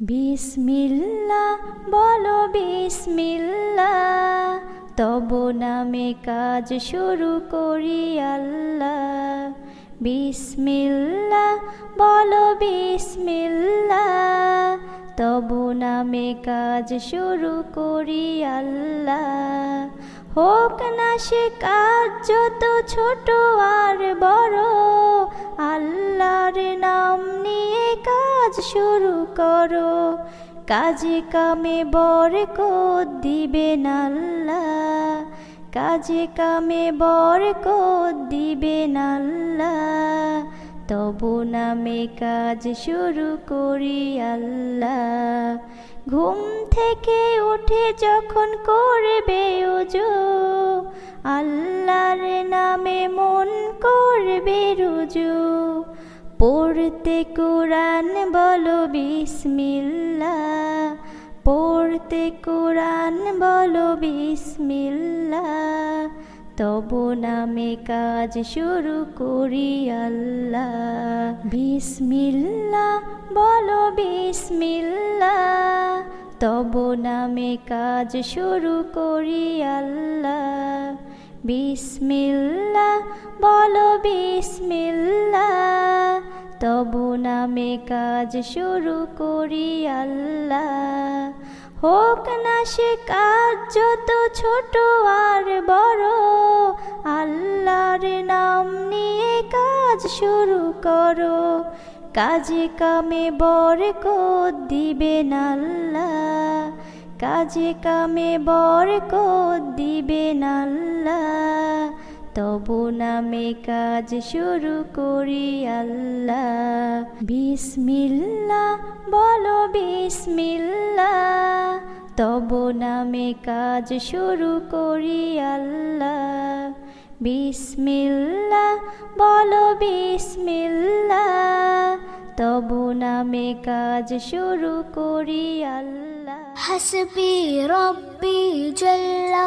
বিসমিল্লা, বলো বিসমিল্লা, তব নামে কাজ শুরু করি আল্লাহ। বিসমিল্লা, বলো বিসমিল্লা, তব নামে কাজ শুরু করি আল্লাহ। হোক না সে কাজ, যত ছোট আর বড় শুরু করো। কাজে কামে বরকত দিবেন আল্লাহ। কাজে কামে বরকত দিবেন আল্লাহ। তবু নামে কাজ শুরু করি আল্লাহ। ঘুম থেকে উঠে যখন করবে উজু, আল্লাহর নামে মন করবে রুজু। পড়তে কোরআন বলো বিসমিল্লা পড়তে কোরআন বলো বিসমিল্লা তবু নামে কাজ শুরু করি আল্লাহ। বিসমিল্লা বলো বিসমিল্লা তবু নামে কাজ শুরু করি আল্লাহ। বিসমিল্লা বলো বিসমিল্লা তবু নামে কাজ শুরু করি আল্লাহ। হোক না সে কাজ যত ছোট আর বড়, আল্লাহর নাম নিয়ে কাজ শুরু করো। কাজে কামে বরকত দিবেন আল্লাহ। কাজে কামে বরকত দিবেন আল্লাহ। তবু নামে কাজ শুরু করি আল্লাহ। বিসমিল্লা বলো বিসমিল্লা তবু নামে কাজ শুরু করি আল্লাহ। বিসমিল্লা বলো বিসমিল্লা তবু নামে কাজ শুরু করি আল্লাহ। হাসবি রব্বি জল্লা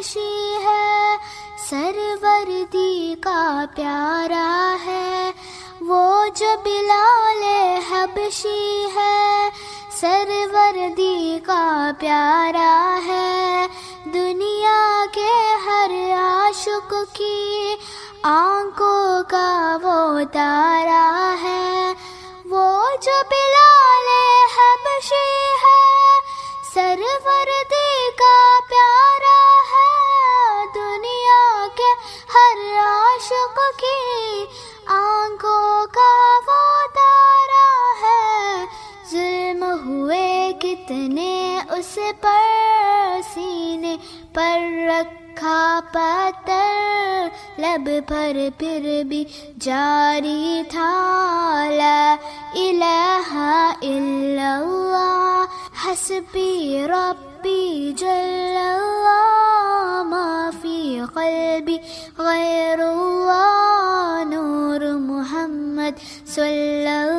हबशी है, सरवरदी का प्यारा है। वो जो बिलाल हबशी है, सरवरदी का प्यारा है। दुनिया के हर आशुक की आँखों का वो तारा है। वो जो बिलाल हबशी है, सरवरदी हुए कितने उस पर सीने पर रखा पत्थर लब पर फिर भी जारी था ला इलाहा इल्लल्लाह हसबी रब्बी जल्लल्लाह मा फी قلبي غير الله نور محمد صلى الله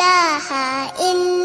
ilaha illa